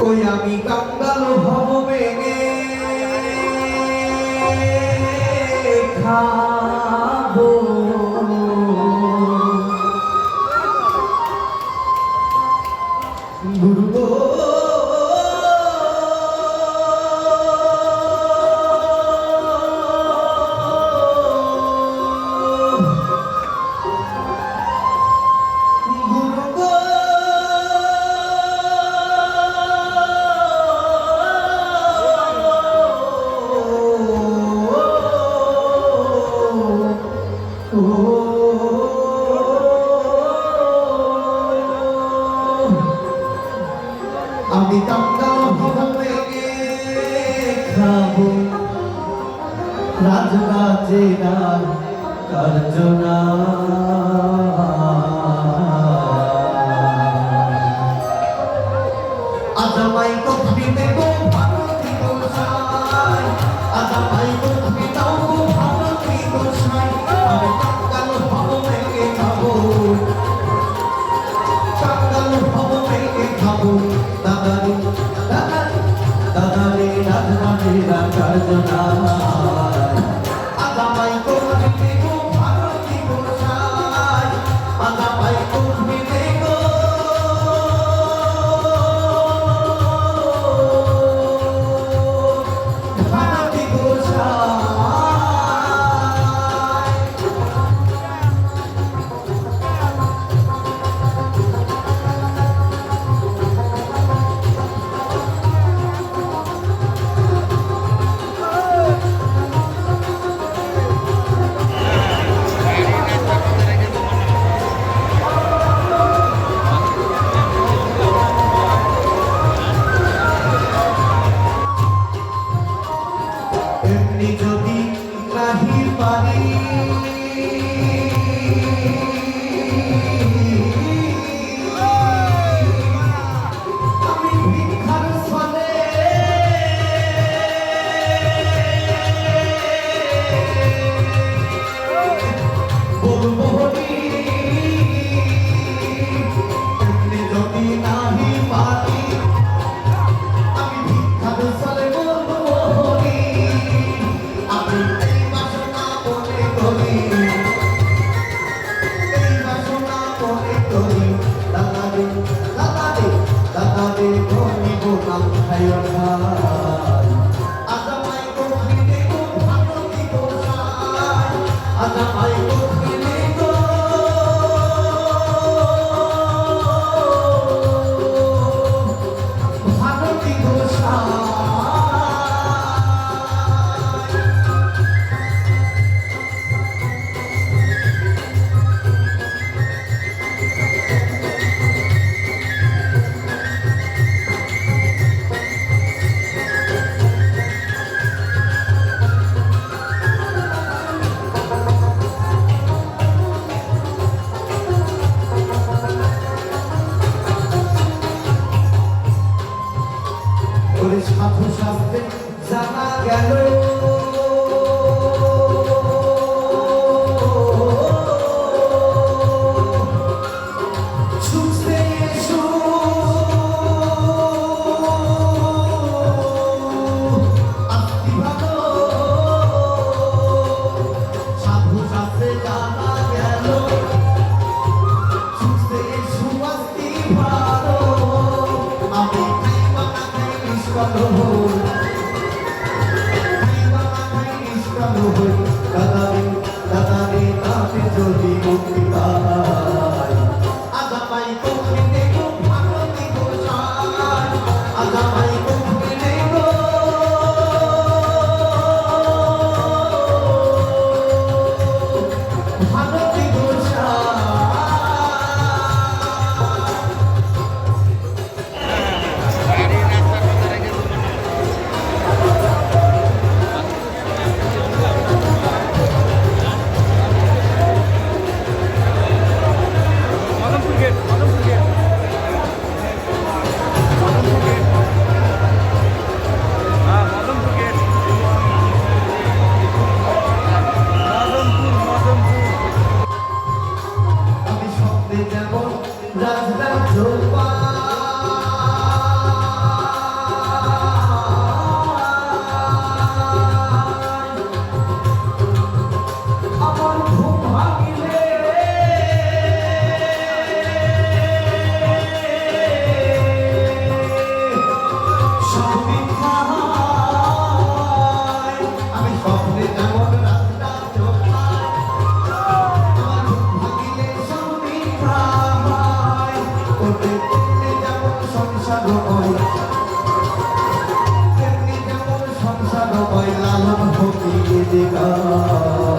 কই আমি কাঙ্গাল ভব বেগে খা আমি কান্না ভবেকে খাব রাজনা জেলার কার্যনা আজামাই কফি দেব ভারতী I amor. সংসার হয়। তেমনি যেমন সংসার হয় লালন ভক্তি দেখায়